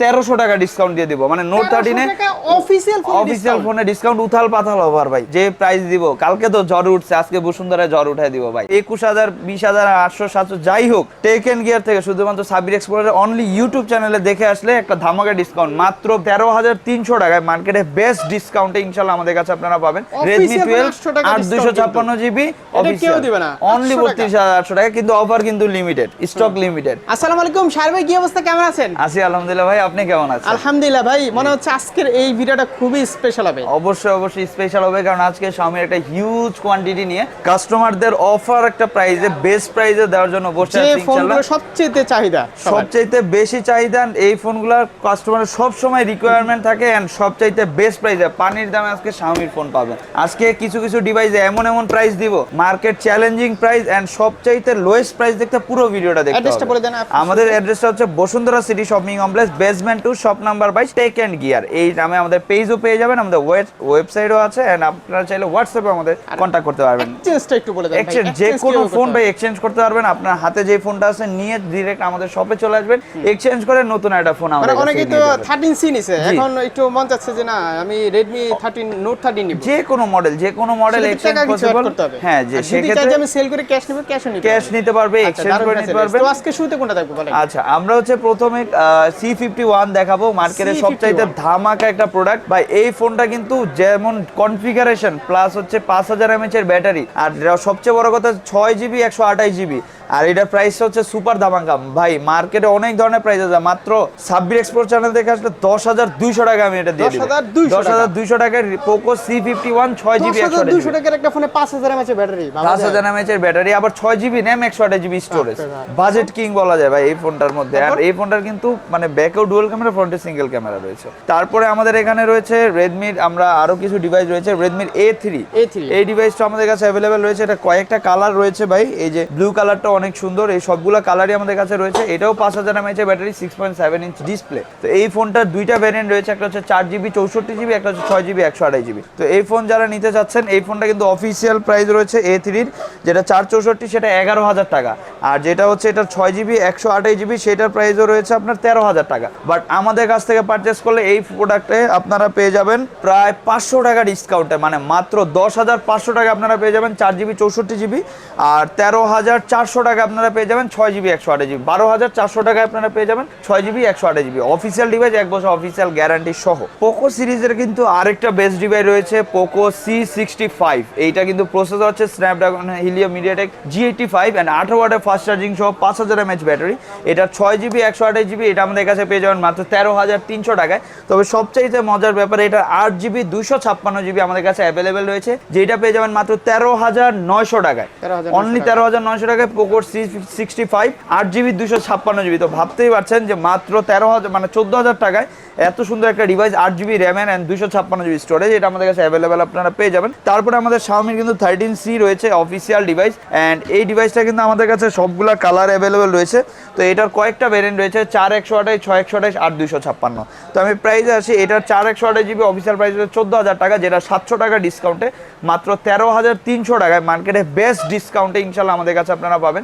তেরোশো টাকা ডিসকাউন্ট দিয়ে দিব। মানে নোট থার্টিনে অফিসিয়াল ফোনে ডিসকাউন্ট উথাল পাথাল ওভার ভাই। যে প্রাইস দিব কালকে তো জ্বর উঠছে আজকে বসুন্ধরায় উঠাই দিব ভাই। একুশ হাজার বিশ হাজার আটশো সাতশো যাই হোক টেক এন্ড গিয়ার থেকে শুধুমাত্র সাবির এক্সপ্লোরের অনলি ইউটিউব চ্যানেলে দেখে আসলে একটা ধামাকা ডিসকাউন্ট মাত্র তেরো হাজার তিনশো টাকায় মার্কেটে বেস্ট ডিসকাউন্টে ইনশাল্লাহ আমাদের কাছে আপনারা পাবেন। রেডমি টুয়েলভ আট দুশো ছাপ্পান্ন জিবি অনলি বত্রিশ হাজার আটশো টাকা কিন্তু অফার কিন্তু লিমিটেড স্টক লিমিটেড আসসালামু আলাইকুম ভাই কি অবস্থা? কেমন আছেন? আছি আলহামদুলিল্লাহ ভাই আপনি কেমন আছেন? আলহামদুলিল্লাহ ভাই মনে হচ্ছে আজকের এই ভিডিওটা খুবই স্পেশাল হবে। অবশ্যই অবশ্যই স্পেশাল হবে কারণ আজকে স্বামীর একটা হিউজ কোয়ান্টিটি নিয়ে কাস্টমারদের অফার একটা প্রাইসে বেস্ট প্রাইসে দেওয়ার জন্য বসে আছি ইনশাআল্লাহ সবচেয়ে চাহিদা। সবচাইতে বেশি চাহিদা এই ফোনগুলোর কাস্টমারের সব সময় রিকোয়ারমেন্ট থাকে এন্ড সবচাইতে বেস্ট প্রাইসে পানির দামে আজকে Xiaomi ফোন পাবেন। আজকে কিছু কিছু ডিভাইসে এমন এমন প্রাইস দিব মার্কেট চ্যালেঞ্জিং প্রাইস এন্ড সবচাইতে লোয়েস্ট প্রাইস দেখতে পুরো ভিডিওটা দেখতে। আমাদের অ্যাড্রেসটা হচ্ছে Bashundhara city shopping complex basement two shop number বাইশ টেক এন্ড গিয়ার এই নামে আমাদের পেজও পেয়ে যাবেন আমাদের ওয়েবসাইটও আছে এন্ড আপনারা চাইলে হোয়াটসঅ্যাপে আমাদের কন্ট্যাক্ট করতে পারবেন। এক্সচেঞ্জটা একটু বলে দেন এক্সচেঞ্জ যে কোনো ফোন ভাই এক্সচেঞ্জ করতে পারবেন আপনার হাতে যে ফোনটা আছে নিয়ে ডিরেক্ট আমাদের শপে চলে আসবেন। এক্সচেঞ্জ করে নতুন একটা ফোন মানে আমাদের অনেকেই তো নিয়ে যাবেন। থার্টিন সি নিছে। এখন একটু মন চাচ্ছে যে না আমি নিব। যে কোনো মডেল যে কোনো মডেল এক্সচেঞ্জ পসিবল। হ্যাঁ যে সেক্ষেত্রে আমি সেল করে ক্যাশ নিব ক্যাশও নিতে ক্যাশ নিতে পারবে আচ্ছা, এক্সচেঞ্জ করে নিতে পারবে তো আজকে শুরুতে কোনটা থাকবে বলেন? আচ্ছা আমরা হচ্ছে প্রথমে সি ফিফটি ওয়ান দেখাবো মার্কেটের C51 সবচাইতে ধামাকা একটা প্রোডাক্ট ভাই এই ফোনটা কিন্তু যেমন কনফিগারেশন প্লাস হচ্ছে পাঁচ হাজার এমএচ এর ব্যাটারি আর সবচেয়ে বড় কথা ছয় জিবি একশো আঠাশ জিবি আর এটার প্রাইস হচ্ছে সুপার ধামাকা ভাই মার্কেটে অনেক ধরনের প্রাইস আছে। মাত্র সাব্বির এক্সপোর্ট চ্যানেল দেখে আসলে দশ হাজার দুইশো টাকা আমি এটা দিয়ে 10,200 দশ হাজার দুইশো টাকার পোকো সি ফিফটি ওয়ান ছয় জিবি দুশো টাকার একটা ফোনে পাঁচ হাজার এমএচ ব্যাটারি পাঁচ হাজার এমএচ এর ব্যাটারি আবার ছয় জিবি র্যাম একশো আঠাশ জিবি স্টোরেজ বাজেট কিং বলা যায় ভাই এই ফোনটার মধ্যে। আর এই ফোনটার কিন্তু মানে ব্যাকেও ডুয়াল ক্যামেরা ফ্রন্টে সিঙ্গেল ক্যামেরা রয়েছে। তারপরে আমাদের এখানে রয়েছে রেডমির আমরা আরও কিছু ডিভাইস রয়েছে রেডমির এ থ্রি A3 এই ডিভাইসটা আমাদের কাছে অ্যাভেলেবেল রয়েছে। এটা কয়েকটা কালার রয়েছে ভাই। এই যে ব্লু কালারটা অনেক সুন্দর। এই সবগুলো কালারই আমাদের কাছে রয়েছে। এটাও পাঁচ হাজার mAh battery six point seven inch display তো এই ফোনটার দুইটা ভ্যারিয়েন্ট রয়েছে। একটা হচ্ছে চার জিবি চৌষট্টি জিবি একটা হচ্ছে ছয় জিবি একশো আড়াই জিবি তো এই ফোন যারা নিতে চাচ্ছেন, এই ফোনটা কিন্তু অফিসিয়াল প্রাইস রয়েছে এ থ্রির যেটা চার চৌষট্টি, সেটা এগারো হাজার টাকা। আর যেটা হচ্ছে এটা ছয় জিবি একশো আঠাশ জিবি সেটার প্রাইসও রয়েছে আপনার তেরো হাজার টাকা। বাট আমাদের কাছ থেকে পারচেস করলে এই প্রোডাক্টে আপনারা পেয়ে যাবেন প্রায় পাঁচশো টাকা ডিসকাউন্টে মানে মাত্র দশ হাজার পাঁচশো টাকা আপনারা পেয়ে যাবেন চার জিবি চৌষট্টি জিবি আর তেরো হাজার চারশো টাকা আপনারা পেয়ে যাবেন ছয় জিবি একশো আঠাশ জিবি। বারো হাজার চারশো টাকায় আপনারা পেয়ে যাবেন ছয় জিবি একশো আঠাশ জিবি। অফিসিয়াল ডিভাইস এক বছর অফিসিয়াল গ্যারান্টি সহ। পোকো সিরিজের কিন্তু আরেকটা বেস্ট ডিভাইস রয়েছে পোকো সি সিক্সটি ফাইভ এইটা কিন্তু প্রসেসর হচ্ছে Snapdragon Helio MediaTek G eighty five and আঠারো ওয়াটের ফাস্ট চার্জিং সহ পাঁচ হাজার এমএচ ব্যাটারি এটা ছয় জিবি একশো আঠাশ জিবি এটা আমাদের কাছে পেয়ে যাবেন মাত্র তেরো হাজার তিনশো টাকায়। তবে সবচাইতে মজার ব্যাপার এটা আট জিবি দুশো ছাপ্পান্ন জিবি আমাদের কাছে অ্যাভেলেবেল রয়েছে। যেটা পেয়ে যাবেন মাত্র তেরো হাজার নয়শো টাকায়। 13,900 অনলি তেরো হাজার নয়শো টাকায় পোকোর সি সিক্সটি ফাইভ আট জিবি দুশো ছাপ্পান্ন জিবি তো ভাবতেই পারছেন যে মাত্র তেরো হাজার মানে চোদ্দ হাজার টাকায় এত সুন্দর একটা ডিভাইস আট জিবি র্যাম অ্যান্ড দুশো ছাপ্পান্ন জিবি স্টোরেজ এটা আমাদের কাছে অ্যাভেলেবেল আপনারা পেয়ে যাবেন। তারপরে আমাদের শাওমির কিন্তু থার্টিন সি রয়েছে অফিসিয়াল ডিভাইস অ্যান্ড এই ডিভাইসটা কিন্তু আমাদের কাছে সবগুলা কালার অ্যাভেলেবেল রয়েছে। তো এটার কয়েকটা ভ্যারিয়েন্ট রয়েছে, চার একশো আঠাশ, ছয় একশো আঠাশ, আট দুশো ছাপ্পান্ন। তো আমি প্রাইসে আসি, এটার চার একশো আঠাশ জিবি অফিসিয়াল প্রাইস হচ্ছে চোদ্দ হাজার টাকা, যেটা সাতশো টাকা ডিসকাউন্টে মাত্র তেরো হাজার তিনশো টাকায় মার্কেটে বেস্ট ডিসকাউন্টে ইনশাল্লাহ আমাদের কাছে আপনারা পাবেন।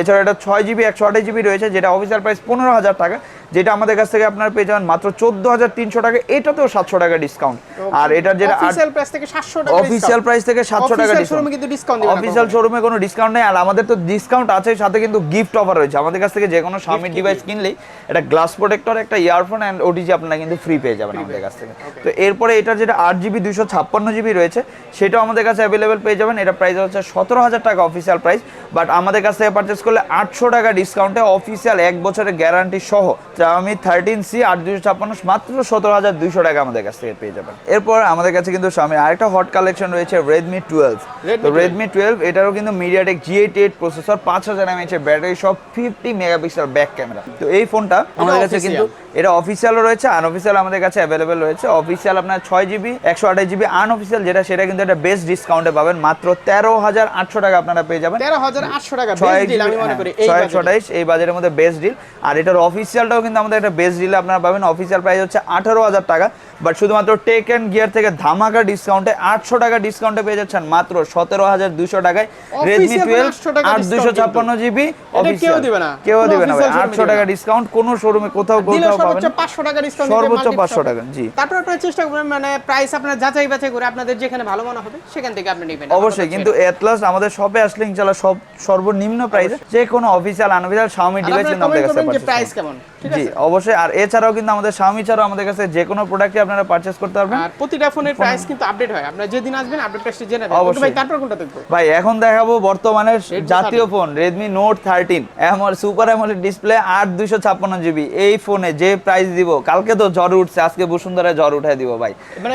এছাড়া এটা ছয় জিবি একশো আঠাশ জিবি রয়েছে যেটা অফিসিয়াল প্রাইস পনেরো হাজার টাকা যেটা আমাদের কাছ থেকে আপনারা পেয়ে যাবেন মাত্র চোদ্দ হাজার তিনশো টাকা। এটাতেও সাতশো টাকা ডিসকাউন্ট আর এটার যেটা অফিসিয়াল প্রাইস থেকে 700 টাকা অফিসিয়াল প্রাইস থেকে সাতশো টাকা অফিসিয়াল শোরুমে ডিসকাউন্ট অফিসিয়াল শোরুমে কোনো ডিসকাউন্ট নেই আর আমাদের তো ডিসকাউন্ট আছে সাথে কিন্তু গিফট অফার রয়েছে। আমাদের কাছ থেকে যে কোনো স্বামীর ডিভাইস কিনলেই একটা গ্লাস প্রোটেক্টর একটা ইয়ারফোন অ্যান্ড ওটিজি আপনারা কিন্তু ফ্রি পেয়ে যাবেন আমাদের কাছ থেকে। তো এরপরে এটার যেটা আট জিবি দুশো ছাপ্পান্ন জিবি রয়েছে সেটাও আমাদের কাছে অ্যাভেলেবেল পেয়ে যাবেন। এটা প্রাইস হচ্ছে সতেরো হাজার টাকা অফিসিয়াল প্রাইস বাট আমাদের কাছ থেকে পারচেস করলে আটশো টাকা ডিসকাউন্টে অফিসিয়াল এক বছরের গ্যারান্টি সহ আমি থার্টিন সি আট দুশো ছাপ্পান্ন মাত্র সতেরো হাজার দুইশো টাকা আমাদের কাছ থেকে পেয়ে যাবেন। এরপর আমাদের কাছে কিন্তু স্বামী আরেকটা হট কালেকশন রয়েছে রেডমি টুয়েলভ তো রেডমি টুয়েলভ এটারও কিন্তু MediaTek G eight eight processor পাঁচ হাজার এমএচ এর ব্যাটারি সব ফিফটি মেগাপিক্সেল ব্যাক ক্যামেরা তো এই ফোনটা আমাদের কাছে কিন্তু এটা অফিসিয়ালও রয়েছে আনঅফিসিয়াল আমাদের কাছে অ্যাভেলেবেল রয়েছে। অফিসিয়াল আপনার ছয় জিবি একশো আঠাশ জিবি আনঅফিসিয়াল যেটা সেটা কিন্তু একটা বেস্ট ডিসকাউন্টে পাবেন। মাত্র তেরো হাজার আটশো টাকা আপনারা পেয়ে যাবেন। 13800 টাকা ছয় বেস্ট ডিল আমি মনে করি এই ছয় একশো আঠাইশ এই বাজারের মধ্যে বেস্ট ডিল আর এটার অফিসিয়ালটাও কিন্তু আমাদের একটা বেস্ট ডিল আপনারা পাবেন। অফিসিয়াল প্রাইস হচ্ছে আঠারো হাজার টাকা। বাট শুধুমাত্র টেক অ্যান্ড গিয়ার থেকে ধামাকা ডিসকাউন্টে আটশো টাকা ডিসকাউন্টে পেয়ে যাচ্ছেন মাত্র সতেরো হাজার দুশো টাকায়। রেডমি টুয়েলভ 800 টাকা আট দুশো ছাপ্পান্ন জিবি এটা কেউ দিবে না। কেউ দিবে না আটশো টাকা ডিসকাউন্ট কোনো শোরুমে কোথাও কোথাও সর্বোচ্চ পাবেন পাঁচশো টাকা ডিসকাউন্ট সর্বোচ্চ 500 টাকা, জি। তারপর আপনারা চেষ্টা করবেন মানে প্রাইস আপনার যাচাই বাছাই করে আপনাদের যেখানে ভালো মনে হবে সেখান থেকে আপনি নেবেন। অবশ্যই কিন্তু এট লাস্ট আমাদের শপে আসলে ইনশাআল্লাহ সব সর্বনিম্ন প্রাইসে যে কোনো অফিসিয়াল আনঅফিসিয়াল Xiaomi ডিভাইস কিন্তু আমাদের কাছে যে প্রাইস কেমন? জি অবশ্যই। আর এছাড়াও কিন্তু আমাদের ছাড়াও আমাদের কাছে যে কোনো প্রোডাক্টই আপনারা পারচেজ করতে পারবেন। আর প্রতিটা ফোনের প্রাইস কিন্তু আপডেট হয়। আপনারা যেদিন আসবেন আপডেট প্রাইসটি জেনে নেবেন। ভাই তারপর কোনটা দেখব? ভাই এখন দেখাবো বর্তমানে জাতীয় ফোন রেডমি নোট থার্টিন এমন সুপার অ্যামোলেড ডিসপ্লে জিবি এই ফোনে যে প্রাইস দিব কালকে তো ঝড় উঠছে আজকে বসুন্ধরা ঝড় উঠাই দিব ভাই। মানে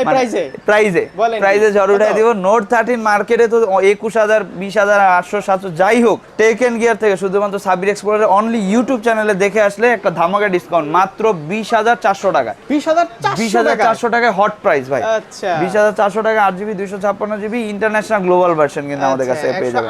প্রাইজে ঝড় উঠাই কত? দিব। নোট থার্টিন মার্কেটে তো একুশ হাজার বিশ হাজার আটশো সাতশো যাই হোক টেকেন গিয়ার থেকে শুধুমাত্র সাবির এক্সপ্লোরের অনলি ইউটিউব চ্যানেলে দেখে আসলে একটা ধামাকা ডিসকাউন্ট মাত্র বিশ হাজার চারশো টাকা। বিশ হাজার বিশ চারশো হাজার টাকা চারশো টাকায় হট প্রাইস ভাই। আচ্ছা। বিশ হাজার চারশো টাকা আট জিবি দুইশো ছাপ্পান্ন জিবি ইন্টারন্যাশনাল গ্লোবাল ভার্সন কিন্তু আমাদের কাছে আচ্ছা, পেয়ে যাবেন।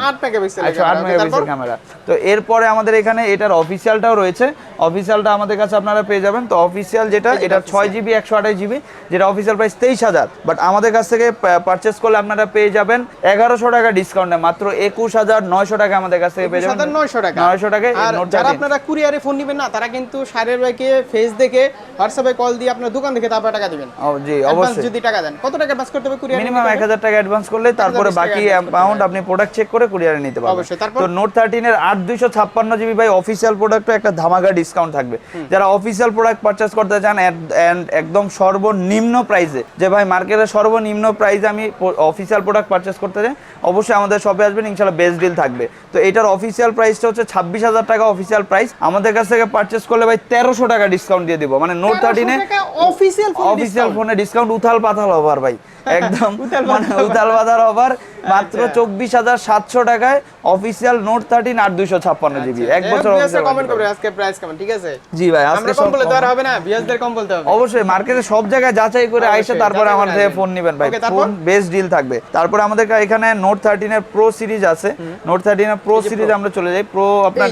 একশো আট মেগাপিক্সেল ক্যামেরা তো এরপরে আমাদের এখানে এটার অফিসিয়ালটাও রয়েছে। অফিসিয়ালটা আমাদের কাছে আপনারা পেয়ে যাবেন। তো অফিসিয়াল যেটা এটা ছয় জিবি একশো আঠাশ জিবি যেটা অফিসিয়াল প্রাইস তেইশ হাজার। বাট আমাদের কাছ থেকে পারচেস করলে আপনারা পেয়ে যাবেন এগারোশো টাকা ডিসকাউন্টে মাত্র একুশ হাজার নয়শো টাকা আমাদের কাছ থেকে পেয়ে যাবেন। 900 টাকা। নয়শো টাকা আর যারা আপনারা কুরিয়ারে ফোন নেবেন না তারা কিন্তু সারের ভাইকে ফেস দেখে হোয়াটসঅ্যাপে কল দিয়ে আপনার দোকান থেকে তারপরে টাকা দিবেন। জি অবশ্যই। যদি টাকা দেন কত টাকা অ্যাডভান্স করতে হবে কুরিয়ারে মিনিমাম এক হাজার টাকা অ্যাডভান্স করলে তারপরে বাকি অ্যামাউন্ট আপনি প্রোডাক্ট চেক করে কুরিয়ারে নিতে পারবেন। অবশ্যই, তারপর? তো নোট থার্টিনের আট দুইশো ছাপ্পান্ন জিবি ভাই অফিসিয়াল প্রোডাক্টও একটা ধামাকা ডিসকাউন্ট থাকবে। যারা অফিসিয়াল প্রোডাক্ট পারচেস করতে চান অ্যান্ড একদম সর্বনিম্ন প্রাইসে যে ভাই মার্কেটের সর্বনিম্ন প্রাইসে আমি অফিসিয়াল প্রোডাক্ট পারচেস করতে চাই অবশ্যই আমাদের শপে আসবেন ইনশাল্লাহ বেস্ট ডিল থাকবে। তো এটার অফিসিয়াল প্রাইসটা হচ্ছে ছাব্বিশ হাজার টাকা অফিসিয়াল প্রাইস আমাদের কাছ থেকে পারচেস করলে ভাই তেরোশো টাকা ডিসকাউন্ট দিয়ে দিব। মানে নোট থার্টিনে অফিসিয়াল অফিসিয়াল ফোনে ডিসকাউন্ট উথাল পাথাল অফার ভাই। একদম মানে উথাল পাথাল অফার মাত্র আচ্ছা। চব্বিশ হাজার সাতশো টাকায় অফিসিয়াল নোট থার্টিন আট দুইশো ছাপ্পান্ন জিবি এক বছর কমেন্ট করবে আজকে প্রাইস কেমন? ঠিক আছে? জি ভাই আজকে কম বলে আর হবে না বিয়াসদের কম বলতে হবে। অবশ্যই মার্কেটে সব জায়গায় যাচাই করে আইসে তারপরে আমার থেকে ফোন নেবেন ভাই। ফোন বেস্ট ডিল থাকবে। তারপরে আমাদের এখানে নোট থার্টিন এর প্রো সিরিজ আছে। নোট থার্টিন এর প্রো সিরিজ আমরা চলে যাই। প্রো আপনার।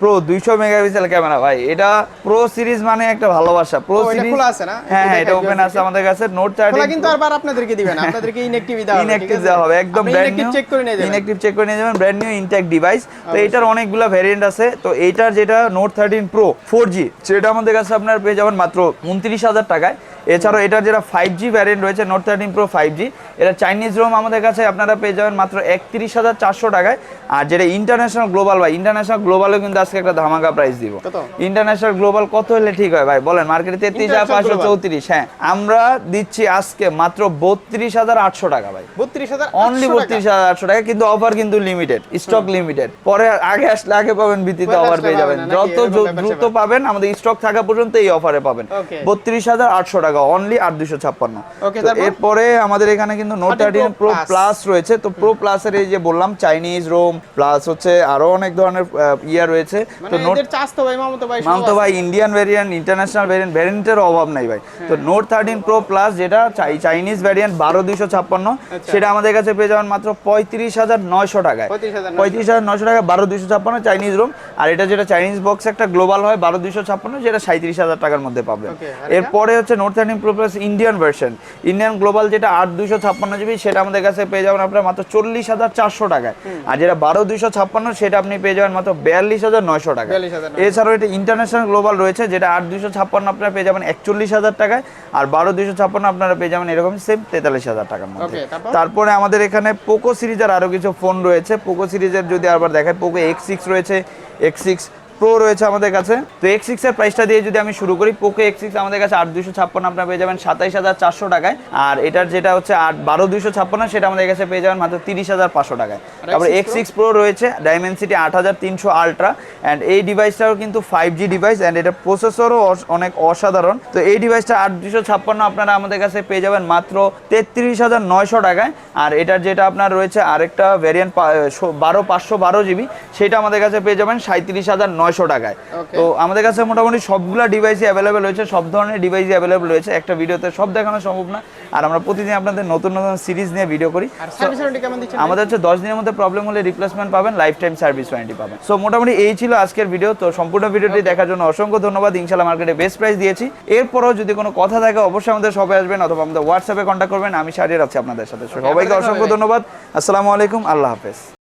প্রো দুইশো মেগাপিক্সেল ক্যামেরা ভাই। এটা প্রো সিরিজ মানে একটা ভালোবাসা। প্রো সিরিজ খোলা আছে না? হ্যাঁ হ্যাঁ এটা ওপেন আছে। আমাদের কাছে নোট খোলা থার্টিন কিন্তু আবার আপনাদেরকে দিবেন আপনাদেরকে ইনঅ্যাক্টিভ হবে ইনঅ্যাক্টিভ দেওয়া হবে একদম ব্র্যান্ড ইনঅ্যাক্টিভ নিউ চেক করে নিয়ে যাবেন। ইনঅ্যাক্টিভ চেক করে নিয়ে যাবেন ব্র্যান্ড নিউ ইনট্যাক্ট ডিভাইস তো এটার অনেকগুলো ভ্যারিয়েন্ট আছে। তো এইটার যেটা note thirteen pro four G সেটা আমাদের কাছে আপনার পেয়ে যাবেন মাত্র উনত্রিশ হাজার টাকায়। এছাড়াও এটার যেটা ফাইভ জি ভ্যারিয়েন্ট রয়েছে note thirteen pro five G এটা চাইনিজ রোম আমাদের কাছে আপনারা পেয়ে যাবেন মাত্র একত্রিশ হাজার চারশো টাকায়। আর যেটা ইন্টারন্যাশনাল গ্লোবাল ভাই ইন্টারন্যাশনাল গ্লোবালও কিন্তু আজকে একটা ধামাকা প্রাইস দিব। ইন্টারন্যাশনাল গ্লোবাল কত হলে ঠিক হয় ভাই? বলেন মার্কেটে তেত্রিশ হাজার পাঁচশো চৌত্রিশ হ্যাঁ। আমরা দিচ্ছি আজকে মাত্র বত্রিশ হাজার আটশো টাকা ভাই। বত্রিশ হাজার অনলি বত্রিশ হাজার আটশো টাকা কিন্তু অফার কিন্তু লিমিটেড স্টক লিমিটেড পরে আগে আসলে আগে পাবেন ভিত্তিতে অফার পেয়ে যাবেন। যত দ্রুত পাবেন আমাদের স্টক থাকা পর্যন্ত এই অফারে পাবেন। বত্রিশ হাজার আটশো টাকা অনলি আট দুশো ছাপ্পান্ন? এরপরে আমাদের এখানে কিন্তু নোট 13 থার্টিন প্রো প্লাস রয়েছে। তো প্রো প্লাসের এই যে বললাম চাইনিজ রোম প্লাস হচ্ছে আরও অনেক ধরনের আহ, ইয়া রয়েছে। তো মানে নোট এদের ভাই মামতো ভাই মামতো ভাই ইন্ডিয়ান ভ্যারিয়েন্ট ইন্টারন্যাশনাল ভ্যারিয়েন্ট ভ্যারিয়েন্টের অভাব নাই ভাই। তো নোট থার্টিন প্রো প্লাস যেটা চাই চাইনিজ ভ্যারিয়েন্ট বারো দুইশো ছাপ্পান্ন আচ্ছা। সেটা আমাদের কাছে পেয়ে যাবেন মাত্র পঁয়ত্রিশ হাজার নয়শো টাকায়। 35,900 পঁয়ত্রিশ হাজার নয়শো টাকা বারো দুইশো ছাপ্পান্ন চাইনিজ রুম আর এটা যেটা চাইনিজ বক্স একটা গ্লোবাল হয় বারো দুইশো ছাপ্পান্ন যেটা সাঁত্রিশ হাজার টাকার মধ্যে পাবেন? এরপরে হচ্ছে note thirteen pro plus Indian version Indian global যেটা আট দুইশো ছাপ্পান্ন জিবি সেটা আমাদের কাছে পেয়ে যাবেন আপনার মাত্র চল্লিশ হাজার চারশো টাকায়। আর যেটা বারো দুইশো ছাপ্পান্ন সেটা আপনি পেয়ে যাবেন মাত্র বিয়াল্লিশ হাজার নয়শো টাকা এছাড়াও এটা ইন্টারন্যাশনাল গ্লোবাল রয়েছে যেটা আট দুইশো ছাপ্পান্ন আপনারা পেয়ে যাবেন একচল্লিশ হাজার টাকায় আর বারো দুইশো ছাপ্পান্ন আপনারা পেয়ে যাবেন এরকম সেম তেতাল্লিশ হাজার টাকার মধ্যে। তারপরে? আমাদের এখানে পোকো সিরিজের আরও কিছু ফোন রয়েছে। পোকো সিরিজের যদি আবার দেখায় পোকো এক্স সিক্স রয়েছে এক্স সিক্স প্রো রয়েছে আমাদের কাছে। তো এক্স সিক্স এর প্রাইসটা দিয়ে যদি আমি শুরু করি পোকো এক্স সিক্স আমাদের কাছে আট দুশো ছাপ্পান্ন আপনারা পেয়ে যাবেন সাতাইশ হাজার চারশো টাকায়। আর এটার যেটা হচ্ছে আট বারো দুশো ছাপ্পান্ন সেটা আমাদের কাছে পেয়ে যাবেন মাত্র তিরিশ হাজার পাঁচশো টাকায়। তারপরে এক্স সিক্স প্রো রয়েছে ডাইমেনসিটি আট হাজার তিনশো আলট্রা অ্যান্ড এই ডিভাইসটাও কিন্তু ফাইভ জি ডিভাইস অ্যান্ড এটা প্রসেসরও অনেক অসাধারণ। তো এই ডিভাইসটা আট দুশো ছাপ্পান্ন আপনারা আমাদের কাছে পেয়ে যাবেন মাত্র তেত্রিশ হাজার নয়শো টাকায়। আর এটার যেটা আপনার রয়েছে আরেকটা ভ্যারিয়েন্ট বারো পাঁচশো বারো জিবি সেটা আমাদের কাছে পেয়ে যাবেন সাঁত্রিশ হাজার নয়শো টাকায়। তো আমাদের কাছে মোটামুটি সবগুলা ডিভাইসই অ্যাভেলেবেল রয়েছে সব ধরনের ডিভাইসই অ্যাভেলেবেল রয়েছে। একটা ভিডিওতে সব দেখানো সম্ভব না। আর আমরা প্রতিদিন আপনাদের নতুন নতুন সিরিজ নিয়ে ভিডিও করি। আমাদের হচ্ছে দশ দিনের মধ্যে প্রবলেম হলে রিপ্লেসমেন্ট পাবেন লাইফ টাইম সার্ভিস ওয়ারেন্টি পাবেন। সো মোটামুটি এই ছিল আজকের ভিডিও তো সম্পূর্ণ ভিডিওটি দেখার জন্য অসংখ্য ধন্যবাদ। ইনশাল্লাহ মার্কেটে বেস্ট প্রাইস দিয়েছি। এরপরও যদি কোনো কথা থাকে অবশ্যই আমাদের সবাই আসবেন অথবা আমাদের হোয়াটসঅ্যাপে কন্ট্যাক্ট করবেন। আমি সারিয়ে আছি আপনাদের সাথে। সবাইকে অসংখ্য ধন্যবাদ। আসসালামু আলাইকুম। আল্লাহ হাফেজ।